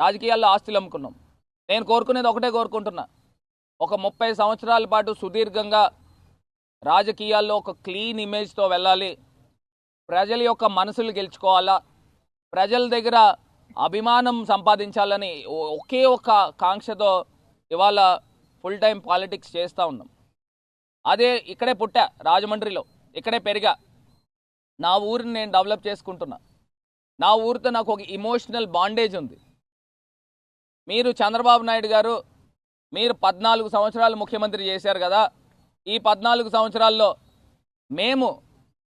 రాజకీయాల్లో ఆస్తులు అమ్ముకున్నాం. నేను కోరుకునేది ఒకటే కోరుకుంటున్నా. ఒక ముప్పై సంవత్సరాల పాటు సుదీర్ఘంగా రాజకీయాల్లో ఒక క్లీన్ ఇమేజ్తో వెళ్ళాలి. ప్రజల యొక్క మనసులు గెలుచుకోవాలా. ప్రజల దగ్గర అభిమానం సంపాదించాలని ఒకే ఒక కాంక్షతో ఇవాళ ఫుల్ టైం పాలిటిక్స్ చేస్తూ ఉన్నాం. అదే ఇక్కడే పుట్టా రాజమండ్రిలో. ఇక్కడే పెరిగా. నా ఊరిని నేను డెవలప్ చేసుకుంటున్నా. నా ఊరితో నాకు ఒక ఇమోషనల్ బాండేజ్ ఉంది. మీరు చంద్రబాబు నాయుడు గారు మీరు పద్నాలుగు సంవత్సరాలు ముఖ్యమంత్రి చేశారు కదా ఈ పద్నాలుగు సంవత్సరాల్లో మేము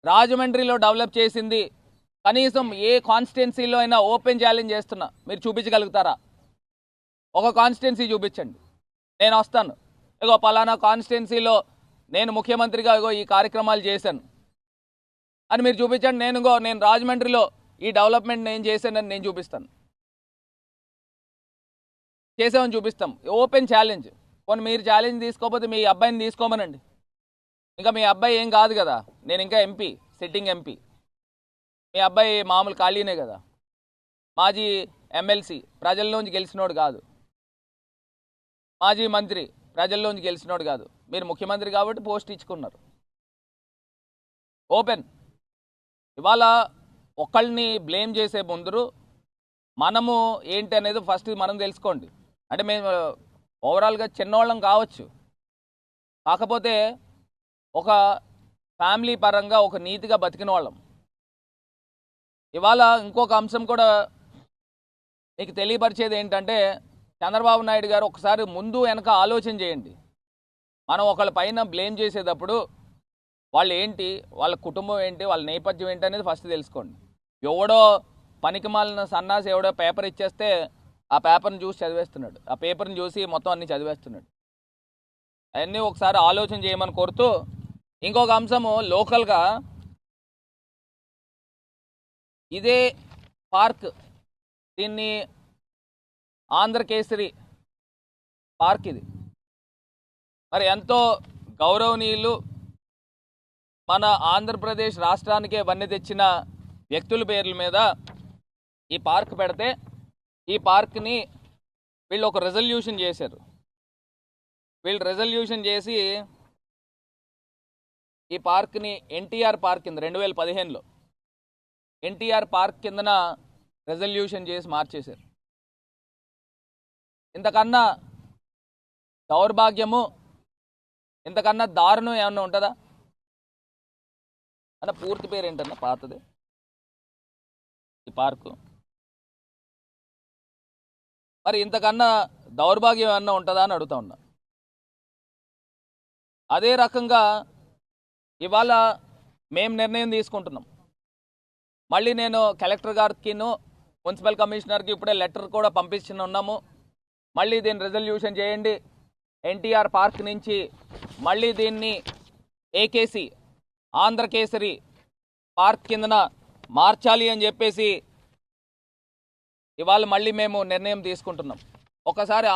రాజమండ్రిలో డెవలప్ చేసింది కనీసం ఏ కాన్స్టిట్యున్సీలో అయినా ఓపెన్ ఛాలెంజ్ చేస్తున్నా. మీరు చూపించగలుగుతారా? ఒక కాన్స్టిట్యున్సీ చూపించండి. నేను వస్తాను. ఇగో పలానా కాన్స్టిట్యున్సీలో నేను ముఖ్యమంత్రిగా ఇగో ఈ కార్యక్రమాలు చేశాను. అని మీరు చూపించండి. నేను నేను రాజమండ్రిలో ఈ డెవలప్మెంట్ నేను చేశానని నేను చూపిస్తాను. చేసామని చూపిస్తాం. ఓపెన్ ఛాలెంజ్ కొన్ని మీరు ఛాలెంజ్ తీసుకోకపోతే మీ అబ్బాయిని తీసుకోమనండి. ఇంకా మీ అబ్బాయి ఏం కాదు కదా. నేను ఇంకా ఎంపీ సిట్టింగ్ ఎంపీ మీ అబ్బాయి మామూలు ఖాళీనే కదా. మాజీ ఎమ్మెల్సీ ప్రజల్లోంచి గెలిచినోడు కాదు. మాజీ మంత్రి ప్రజల్లోంచి గెలిచినోడు కాదు. మీరు ముఖ్యమంత్రి కాబట్టి పోస్ట్ ఇచ్చుకున్నారు. ఓపెన్ ఇవాళ ఒకళ్ళని బ్లేమ్ చేసే ముందు మనము ఏంటి అనేది ఫస్ట్ మనం తెలుసుకోండి. అంటే మేము ఓవరాల్గా చిన్నవాళ్ళం కావచ్చు. కాకపోతే ఒక ఫ్యామిలీ పరంగా ఒక నీతిగా బతికిన వాళ్ళం ఇవాళ ఇంకొక అంశం కూడా మీకు తెలియపరిచేది ఏంటంటే చంద్రబాబు నాయుడు గారు ఒకసారి ముందు వెనక ఆలోచన చేయండి. మనం ఒకళ్ళ పైన బ్లేమ్ చేసేటప్పుడు వాళ్ళు ఏంటి వాళ్ళ కుటుంబం ఏంటి వాళ్ళ నేపథ్యం ఏంటి అనేది ఫస్ట్ తెలుసుకోండి. ఎవడో పనికి మాలిన సన్నాసి ఎవడో పేపర్ ఇచ్చేస్తే ఆ పేపర్ని చూసి చదివేస్తున్నాడు. ఆ పేపర్ని చూసి మొత్తం అన్ని చదివేస్తున్నాడు. అవన్నీ ఒకసారి ఆలోచన చేయమని కోరుతూ ఇంకొక అంశము లోకల్గా ఇదే పార్క్ దీన్ని ఆంధ్రకేసరి పార్క్ ఇది. మరి ఎంతో గౌరవనీయులు మన ఆంధ్రప్రదేశ్ రాష్ట్రానికే వన్నె తెచ్చిన వ్యక్తుల పేర్ల మీద ఈ పార్క్ పెడితే ఈ పార్క్ని వీళ్ళు ఒక రెజల్యూషన్ చేశారు. వీళ్ళు రెజల్యూషన్ చేసి ఈ పార్క్ని ఎన్టీఆర్ పార్క్ కింద రెండు వేల పదిహేనులో ఎన్టీఆర్ పార్క్ కిందన రెజల్యూషన్ చేసి మార్చేశారు. ఇంతకన్నా దౌర్భాగ్యము ఇంతకన్నా దారుణం ఏమన్నా ఉంటుందా? అన్న పూర్తి పేరు ఏంటన్నా పాతది? ఈ పార్కు. మరి ఇంతకన్నా దౌర్భాగ్యం ఏమన్నా ఉంటుందా అని అడుగుతా ఉన్నా. అదే రకంగా ఇవాళ మేము నిర్ణయం తీసుకుంటున్నాం. మళ్ళీ నేను కలెక్టర్ గారికిను మున్సిపల్ కమిషనర్కి ఇప్పుడే లెటర్ కూడా పంపించిన ఉన్నాము. మళ్ళీ దీన్ని రిజల్యూషన్ చేయండి. ఎన్టీఆర్ పార్క్ నుంచి మళ్ళీ దీన్ని ఏకేసి ఆంధ్రకేసరి పార్క్ కిందన మార్చాలి అని చెప్పేసి ఇవాళ మళ్ళీ మేము నిర్ణయం తీసుకుంటున్నాం. ఒకసారి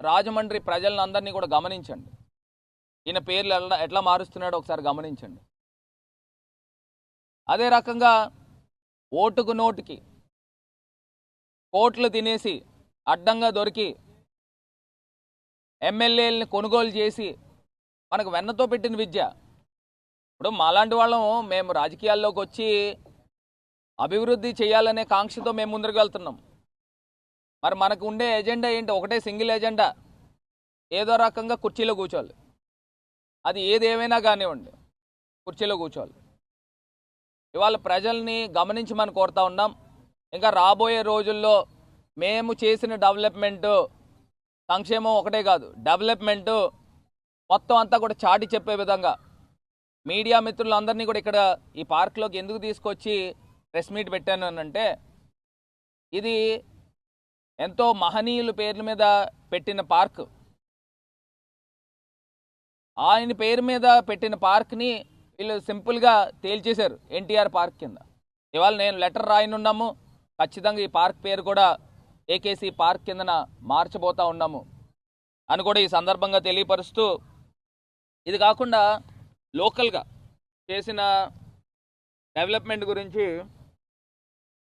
రాజమండ్రి ప్రజలను అందరినీ కూడా గమనించండి. ఈయన పేర్లు ఎలా ఎట్లా మారుస్తున్నాడో ఒకసారి గమనించండి. అదే రకంగా ఓటుకు నోటుకి కోట్లు తినేసి అడ్డంగా దొరికి ఎమ్మెల్యేలని కొనుగోలు చేసి మనకు వెన్నతో పెట్టిన విద్య. ఇప్పుడు మాలాంటి వాళ్ళం మేము రాజకీయాల్లోకి వచ్చి అభివృద్ధి చేయాలనే కాంక్షతో మేము ముందరకు వెళ్తున్నాం. మరి మనకు ఉండే ఎజెండా ఏంటి? ఒకటే సింగిల్ ఎజెండా. ఏదో రకంగా కుర్చీలో కూర్చోవాలి. అది ఏది ఏమైనా కానివ్వండి కుర్చీలో కూర్చోవాలి. ఇవాళ ప్రజల్ని గమనించి మనం కోరుతా ఉన్నాం. ఇంకా రాబోయే రోజుల్లో మేము చేసిన డెవలప్మెంటు సంక్షేమం ఒకటే కాదు డెవలప్మెంట్ మొత్తం అంతా కూడా చాటి చెప్పే విధంగా. మీడియా మిత్రులందరినీ కూడా ఇక్కడ ఈ పార్క్లోకి ఎందుకు తీసుకొచ్చి ప్రెస్ మీట్ పెట్టాను అని అంటే ఇది ఎంతో మహనీయుల పేర్ల మీద పెట్టిన పార్క్. ఆయన పేరు మీద పెట్టిన పార్క్ని వీళ్ళు సింపుల్గా తేల్చేశారు ఎన్టీఆర్ పార్క్ కింద. ఇవాళ నేను లెటర్ రాయనున్నాము. ఖచ్చితంగా ఈ పార్క్ పేరు కూడా ఏకేసీ పార్క్ కిందన మార్చబోతా ఉన్నాము అని కూడా ఈ సందర్భంగా తెలియపరుస్తూ ఇది కాకుండా లోకల్గా చేసిన డెవలప్మెంట్ గురించి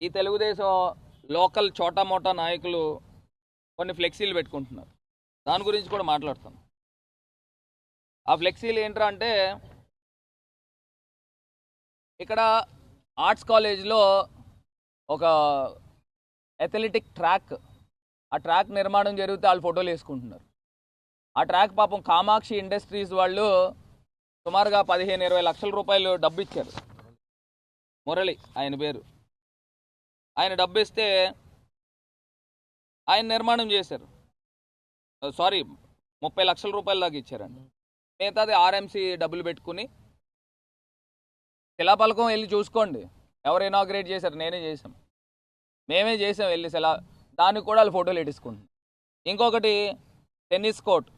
ఈ తెలుగుదేశం లోకల్ చోటా మోటా నాయకులు కొన్ని ఫ్లెక్సీలు పెట్టుకుంటున్నారు. దాని గురించి కూడా మాట్లాడతాను ఆ ఫ్లెక్సీలు ఏంట్రా అంటే ఇక్కడ ఆర్ట్స్ కాలేజ్లో ఒక అథ్లెటిక్ ట్రాక్ ఆ ట్రాక్ నిర్మాణం జరిగితే వాళ్ళు ఫోటోలు వేసుకుంటున్నారు. ఆ ట్రాక్ పాపం కామాక్షి ఇండస్ట్రీస్ వాళ్ళు సుమారుగా పదిహేను ఇరవై లక్షల రూపాయలు డబ్బు ఇచ్చారు. మురళి ఆయన పేరు. ఆయన డబ్బు ఇస్తే ఆయన నిర్మాణం చేశారు. Uh, సారీ ముప్పై లక్షల రూపాయల దాకా ఇచ్చారండి. మిగతాది ఆర్ఎంసీ డబ్బులు పెట్టుకుని శిలాపలకం వెళ్ళి చూసుకోండి. ఎవరు ఇనాగ్రేట్ చేశారు? నేనే చేసాం మేమే చేసాం వెళ్ళి శిలా దానికి కూడా వాళ్ళు ఫోటోలు ఎట్టించుకుంటున్నాం ఇంకొకటి టెన్నిస్ కోర్ట్.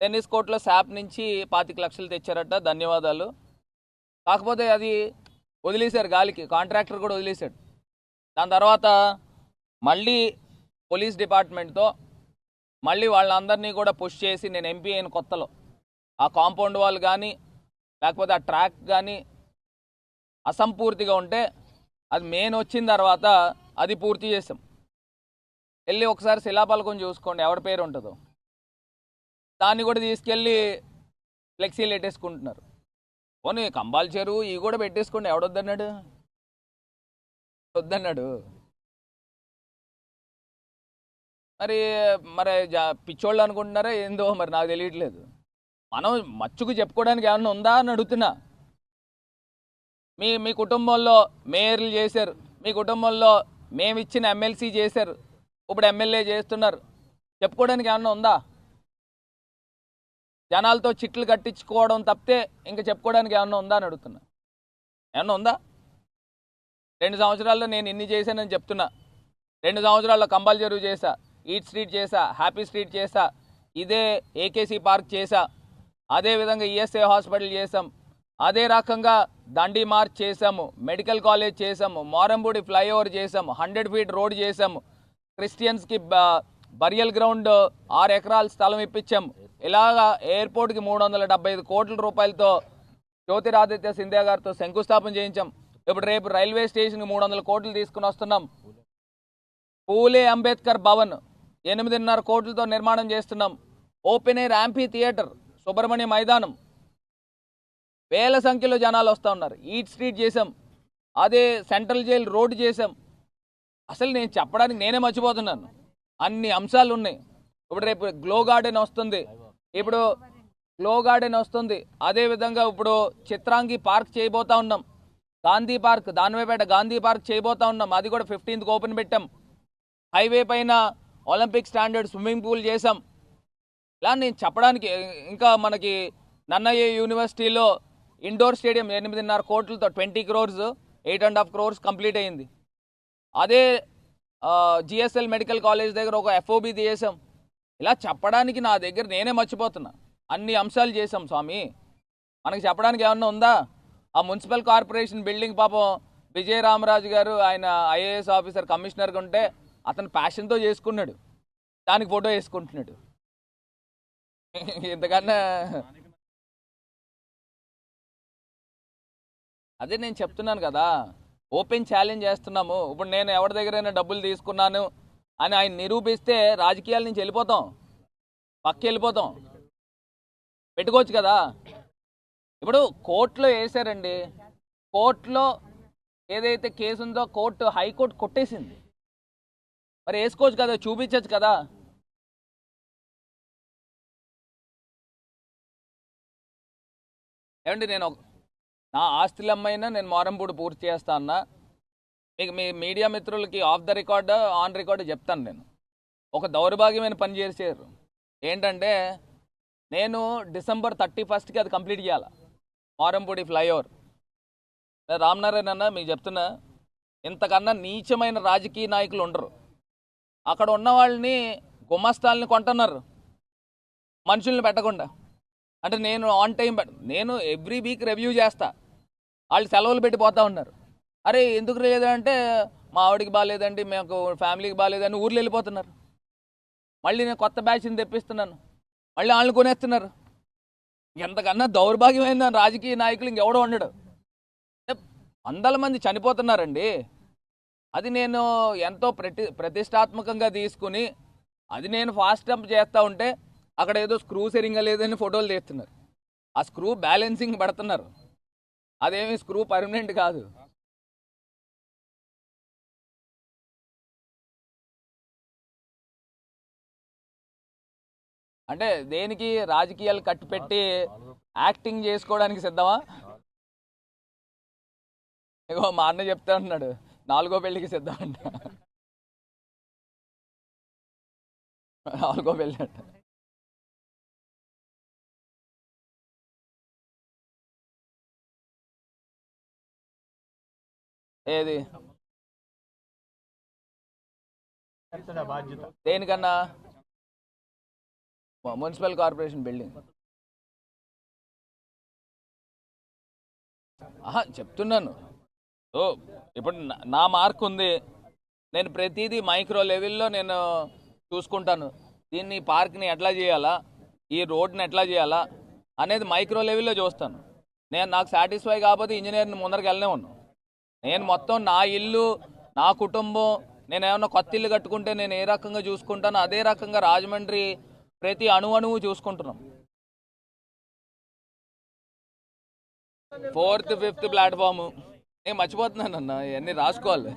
టెన్నిస్ కోర్ట్లో శాప్ నుంచి పాతిక లక్షలు తెచ్చారట ధన్యవాదాలు. కాకపోతే అది వదిలేశారు గాలికి కాంట్రాక్టర్ కూడా వదిలేశాడు. దాని తర్వాత మళ్ళీ పోలీస్ డిపార్ట్మెంట్తో మళ్ళీ వాళ్ళందరినీ కూడా పుష్ చేసి నేను ఎంపీ అయిన కొత్తలో. ఆ కాంపౌండ్ వాల్ కానీ లేకపోతే ఆ ట్రాక్ కానీ అసంపూర్తిగా ఉంటే అది మెయిన్ వచ్చిన తర్వాత అది పూర్తి చేసాం వెళ్ళి ఒకసారి శిలాపలకం చూసుకోండి ఎవరి పేరు ఉంటుందో. దాన్ని కూడా తీసుకెళ్ళి ఫ్లెక్సీలు పెట్టేసుకుంటున్నారు పోనీ కంబాల్ చెరువు ఇవి కూడా పెట్టేసుకోండి ఎవడొద్దన్నాడు? వద్దన్నాడు. మరి మరి జా- పిచ్చోళ్ళు అనుకుంటున్నారా ఏందో మరి నాకు తెలియట్లేదు. మనం మచ్చుకు చెప్పుకోవడానికి ఏమన్నా ఉందా అని అడుగుతున్నా. మీ మీ కుటుంబంలో మేయర్లు చేశారు. మీ కుటుంబంలో మేము ఇచ్చిన ఎమ్మెల్సీ చేశారు. ఇప్పుడు ఎమ్మెల్యే చేస్తున్నారు. చెప్పుకోవడానికి ఏమన్నా ఉందా? జనాలతో చిట్లు కట్టించుకోవడం తప్పితే ఇంకా చెప్పుకోవడానికి ఏమన్నా ఉందా అని అడుగుతున్నా. ఏమన్నా ఉందా? రెండు సంవత్సరాల్లో నేను ఇన్ని చేశానని చెప్తున్నా. రెండు సంవత్సరాల్లో కంబల్ చెరువు చేశా ఈట్ స్ట్రీట్ చేశా హ్యాపీ స్ట్రీట్ చేశా ఇదే ఏకేసీ పార్క్ చేశా అదే విధంగా ఈఎస్ఐ హాస్పిటల్ చేసాం అదే రకంగా దండి మార్చ్ చేసాము మెడికల్ కాలేజ్ చేసాము మారంబూడి ఫ్లైఓవర్ చేసాము హండ్రెడ్ ఫీట్ రోడ్ చేసాము క్రిస్టియన్స్కి బరియల్ గ్రౌండ్ ఆరు ఎకరాల స్థలం ఇప్పించాము ఇలాగా ఎయిర్పోర్ట్కి మూడు వందల డెబ్బై ఐదు కోట్ల రూపాయలతో జ్యోతిరాదిత్య సింధ్యా గారితో శంకుస్థాపన చేయించాం. ఇప్పుడు రేపు రైల్వే స్టేషన్కి మూడు వందల కోట్లు తీసుకుని వస్తున్నాం. పూలే అంబేద్కర్ భవన్ ఎనిమిదిన్నర కోట్లతో నిర్మాణం చేస్తున్నాం. Open air amphitheatre Subrahmanya Maidanam. వేల సంఖ్యలో జనాలు వస్తూ ఉన్నారు. ఈట్ స్ట్రీట్ చేసాం అదే సెంట్రల్ జైల్ రోడ్డు చేసాం అసలు నేను చెప్పడానికి నేనే మర్చిపోతున్నాను. అన్ని అంశాలు ఉన్నాయి. ఇప్పుడు రేపు గ్లో గార్డెన్ వస్తుంది. ఇప్పుడు గ్లో గార్డెన్ వస్తుంది. అదే విధంగా ఇప్పుడు చిత్రాంగి పార్క్ చేయబోతా ఉన్నాం. గాంధీ పార్క్ దానివేపేట గాంధీ పార్క్ చేయబోతా ఉన్నాం. అది కూడా ఫిఫ్టీన్త్ ఓపెన్ పెట్టాం. హైవే పైన ఒలింపిక్ స్టాండర్డ్ స్విమ్మింగ్ పూల్ చేసాం ఇలా నేను చెప్పడానికి ఇంకా మనకి నన్నయ్య యూనివర్సిటీలో ఇండోర్ స్టేడియం ఎనిమిదిన్నర కోట్లతో twenty crores eight and half crores complete అయింది. అదే జిఎస్ఎల్ మెడికల్ కాలేజ్ దగ్గర ఒక ఎఫ్ఓబి చేసాం ఇలా చెప్పడానికి నా దగ్గర నేనే మర్చిపోతున్నా. అన్ని అంశాలు చేసాం స్వామి. మనకి చెప్పడానికి ఏమన్నా ఉందా? ఆ మున్సిపల్ కార్పొరేషన్ బిల్డింగ్ పాపం విజయ రామరాజు గారు ఆయన ఐఏఎస్ ఆఫీసర్ కమిషనర్గా ఉంటే అతను ప్యాషన్తో చేసుకున్నాడు. దానికి ఫోటో వేసుకుంటున్నాడు. ఇంతకన్నా అదే నేను చెప్తున్నాను కదా ఓపెన్ ఛాలెంజ్ చేస్తున్నాము. ఇప్పుడు నేను ఎవరి దగ్గరైనా డబ్బులు తీసుకున్నాను అని ఆయన నిరూపిస్తే రాజకీయాల నుంచి వెళ్ళిపోతాం. పక్క వెళ్ళిపోతాం పెట్టుకోవచ్చు కదా. ఇప్పుడు కోర్టులో వేసారండి కోర్టులో ఏదైతే కేసు ఉందో కోర్టు హైకోర్టు కొట్టేసింది. మరి వేసుకోవచ్చు కదా చూపించవచ్చు కదా. ఏమండి నేను నా ఆస్తులు అమ్మైనా నేను మారంపూడి పూర్తి చేస్తా అన్నా. మీకు మీ మీడియా మిత్రులకి off the record on record చెప్తాను నేను. ఒక దౌర్భాగ్యమైన పని చేశారు. ఏంటంటే నేను డిసెంబర్ థర్టీ ఫస్ట్కి అది కంప్లీట్ చేయాలి? మారంపూడి ఫ్లైఓవర్. రామ్నారాయణ అన్న మీకు చెప్తున్నా ఇంతకన్నా నీచమైన రాజకీయ నాయకులు ఉండరు. అక్కడ ఉన్న వాళ్ళని గుమస్తాల్ని కొంటున్నారు. మనుషుల్ని పెట్టకుండా. అంటే నేను ఆన్ టైం పెట్ నేను ఎవ్రీ వీక్ రివ్యూ చేస్తా. వాళ్ళు సెలవులు పెట్టిపోతూ ఉన్నారు. అరే ఎందుకు లేదంటే మా ఆవిడకి బాగాలేదండి మాకు ఫ్యామిలీకి బాగాలేదని ఊర్లో వెళ్ళిపోతున్నారు. మళ్ళీ నేను కొత్త బ్యాచ్ని తెప్పిస్తున్నాను. మళ్ళీ వాళ్ళని కొనేస్తున్నారు. ఎంతకన్నా దౌర్భాగ్యమైన రాజకీయ నాయకులు ఇంకెవడో ఉండడు. వందల మంది చనిపోతున్నారండి. అది నేను ఎంతో ప్రతి ప్రతిష్టాత్మకంగా తీసుకుని అది నేను ఫాస్ట్ జంప్ చేస్తూ ఉంటే అక్కడ ఏదో స్క్రూ సరిగ్గా లేదని ఫోటోలు తీస్తున్నారు. ఆ స్క్రూ బ్యాలెన్సింగ్ పడుతున్నారు. అదేమి స్క్రూ పర్మనెంట్ కాదు. అంటే దేనికి రాజకీయాలు కట్టిపెట్టి యాక్టింగ్ చేసుకోవడానికి సిద్ధమా? ఇగో మా అన్న చెప్తా ఉన్నాడు నాలుగో పెళ్ళికి సిద్ధం అంట నాలుగో పెళ్ళి అంట. ఏది? దేనికన్నా? Municipal corporation building. ఆహా చెప్తున్నాను. ఓ ఇప్పుడు నా- మార్క్ ఉంది. నేను ప్రతిదీ మైక్రో లెవెల్లో నేను చూసుకుంటాను. దీన్ని పార్క్ని ఎట్లా చేయాలా? ఈ రోడ్ని ఎట్లా చేయాలా? అనేది మైక్రో లెవెల్లో చూస్తాను. నేను నాకు సాటిస్ఫై కాకపోతే ఇంజనీర్ని ముందరికి వెళ్ళనే ఉన్నాను నేను మొత్తం నా ఇల్లు నా కుటుంబం నేను ఏమన్నా కొత్త ఇల్లు కట్టుకుంటే నేను ఏ రకంగా చూసుకుంటానో అదే రకంగా రాజమండ్రి ప్రతి అణువణువు చూసుకుంటున్నాం. ఫోర్త్ ఫిఫ్త్ ప్లాట్ఫామ్ నేను మర్చిపోతున్నాను అన్న ఇవన్నీ రాసుకోవాలి.